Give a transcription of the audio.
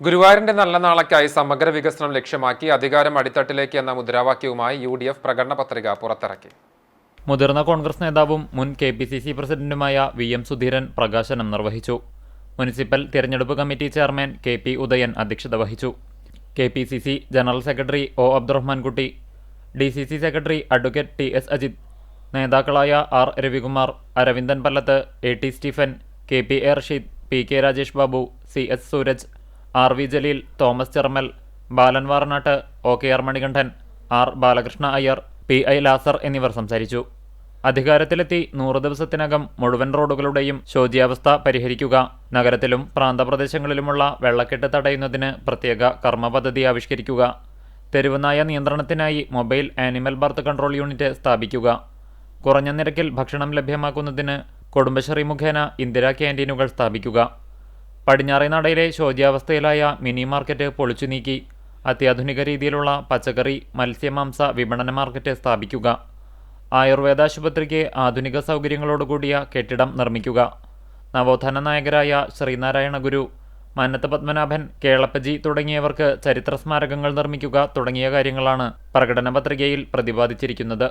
ഗുരുവായൂരിന്റെ നല്ല നാളേക്കായി സമഗ്ര വികസനം ലക്ഷ്യമാക്കി അധികാരം അടിത്തട്ടിലേക്ക് എന്ന മുദ്രാവാക്യവുമായി യു ഡി എഫ് പ്രകടന പത്രിക പുറത്തിറക്കി. മുതിർന്ന കോൺഗ്രസ് നേതാവും മുൻ കെ പി സി സി പ്രസിഡന്റുമായ വി എം സുധീരൻ പ്രകാശനം നിർവഹിച്ചു. മുനിസിപ്പൽ തിരഞ്ഞെടുപ്പ് committee chairman K P Udayan അധ്യക്ഷത വഹിച്ചു. K P C C general secretary O Abdurahmankutty D C C secretary advocate T S Ajith നേതാക്കളായ R Ravikumar Aravindan Pallath A T Stephen K P A Rasheed P K Rajesh Babu C S Sooraj R V Jaleel Thomas Cheramal Balan Varanattu O K R Manikandan R Balakrishna Iyer P I Lazar എന്നിവർ സംസാരിച്ചു. അധികാരത്തിലെത്തി നൂറ് ദിവസത്തിനകം മുഴുവൻ റോഡുകളുടെയും ശോച്യാവസ്ഥ പരിഹരിക്കുക നഗരത്തിലും പ്രാന്തപ്രദേശങ്ങളിലുമുള്ള വെള്ളക്കെട്ട് തടയുന്നതിന് പ്രത്യേക കർമ്മ പദ്ധതി ആവിഷ്കരിക്കുക തെരുവുനായ നിയന്ത്രണത്തിനായി mobile animal birth control unit സ്ഥാപിക്കുക കുറഞ്ഞ നിരക്കിൽ ഭക്ഷണം ലഭ്യമാക്കുന്നതിന് കുടുംബശ്രീ മുഖേന ഇന്ദിരാ ക്യാന്റീനുകൾ സ്ഥാപിക്കുക. പടിഞ്ഞാറേ നടയിലെ ശോച്യാവസ്ഥയിലായ മിനി മാർക്കറ്റ് പൊളിച്ചു നീക്കി. അത്യാധുനിക രീതിയിലുള്ള പച്ചക്കറി മത്സ്യമാംസ വിപണന മാർക്കറ്റ് സ്ഥാപിക്കുക. ആയുർവേദ ആശുപത്രിക്ക് ആധുനിക സൗകര്യങ്ങളോടുകൂടിയ കെട്ടിടം നിർമ്മിക്കുക. നവോത്ഥാന നായകരായ ശ്രീനാരായണ ഗുരു മന്നത്ത് പത്മനാഭൻ കേളപ്പജി തുടങ്ങിയവർക്ക് ചരിത്ര സ്മാരകങ്ങൾ നിർമ്മിക്കുക തുടങ്ങിയ കാര്യങ്ങളാണ് പ്രകടന പത്രികയിൽ പ്രതിപാദിച്ചിരിക്കുന്നത്.